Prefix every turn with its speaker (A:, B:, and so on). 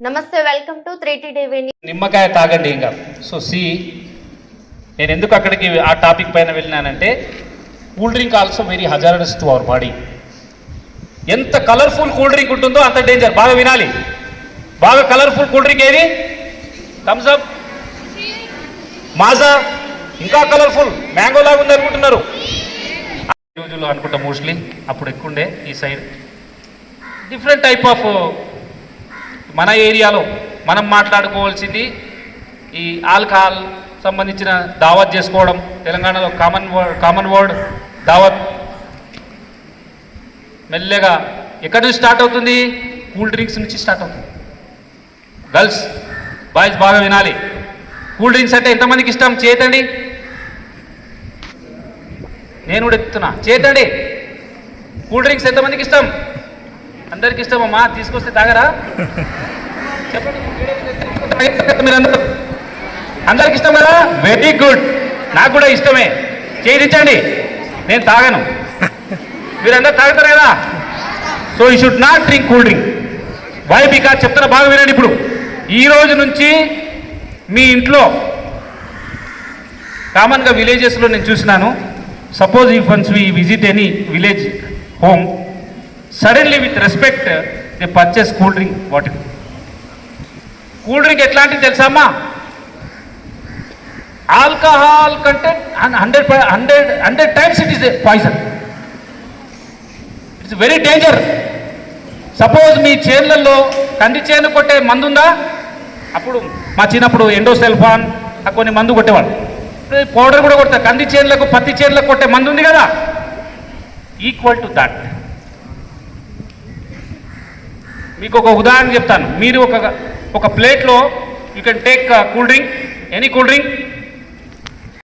A: నమస్తే welcome to three TV
B: నిమ్మకాయ తాగండి ఇంకా. సో సి నేను ఎందుకు అక్కడికి ఆ టాపిక్ పైన వెళ్ళినానంటే cool drink also very hazardous to our body. ఎంత కలర్ఫుల్ కూల్ డ్రింక్ ఉంటుందో అంత డేంజర్. బాగా వినాలి. బాగా కలర్ఫుల్ కూల్ డ్రింక్ ఏది? Thums Up. మాజా. ఇంకా కలర్ఫుల్. మ్యాంగో లాగా ఉంది అనుకుంటున్నారు. రోజుల్లో అనుకుంటా మోస్ట్లీ అప్పుడు ఎక్కువ ఉండే ఈ సైడ్. డిఫరెంట్ టైప్ ఆఫ్ మన ఏరియాలో మనం మాట్లాడుకోవాల్సింది ఈ ఆల్కహాల్ సంబంధించిన దావత్ చేసుకోవడం తెలంగాణలో కామన్ వర్డ్ కామన్ వర్డ్ దావత్. మెల్లగా ఎక్కడి నుంచి స్టార్ట్ అవుతుంది? కూల్ డ్రింక్స్ నుంచి స్టార్ట్ అవుతుంది. గర్ల్స్ బాయ్స్ బాగా వినాలి. కూల్ డ్రింక్స్ అంటే ఎంతమందికి ఇష్టం? చేతండి నేను కూడా ఎత్తున్నా చేతండి కూల్ డ్రింక్స్ ఎంతమందికి ఇష్టం? అందరికి ఇష్టమమ్మా తీసుకొస్తే తాగరా? చెప్పండి మీరందరూ అందరికి ఇష్టం కదా? వెరీ గుడ్ నాకు కూడా ఇష్టమే. చేయించండి నేను తాగను. మీరందరూ తాగుతారు కదా? So you should not drink cool drink why because చెప్తున్నా బాగా వినండి ఇప్పుడు. ఈ రోజు నుంచి మీ ఇంట్లో కామన్గా విలేజెస్లో నేను చూసినాను. సపోజ్ ఈ once we visit any village home suddenly with respect they purchase cool drink water cool drink ఎట్లాంటిది తెలుసా alcohol content hundred hundred hundred times it is poison it's very danger suppose మీ చేన్లలో కంది చేను కొట్టే మందు ఉందా అప్పుడు మా చిన్నప్పుడు ఎండోసెల్ఫాన్ ఆ కొన్ని మందు కొట్టేవాళ్ళు. పౌడర్ కూడా కొడతారు. కంది చేనులకు పత్తి చేనులకు కొట్టే మందు ఉంది కదా? ఈక్వల్ టు దాట్ మీకు ఒక ఉదాహరణ చెప్తాను. మీరు ఒక ఒక ప్లేట్లో you can take uh, cool drink any cool drink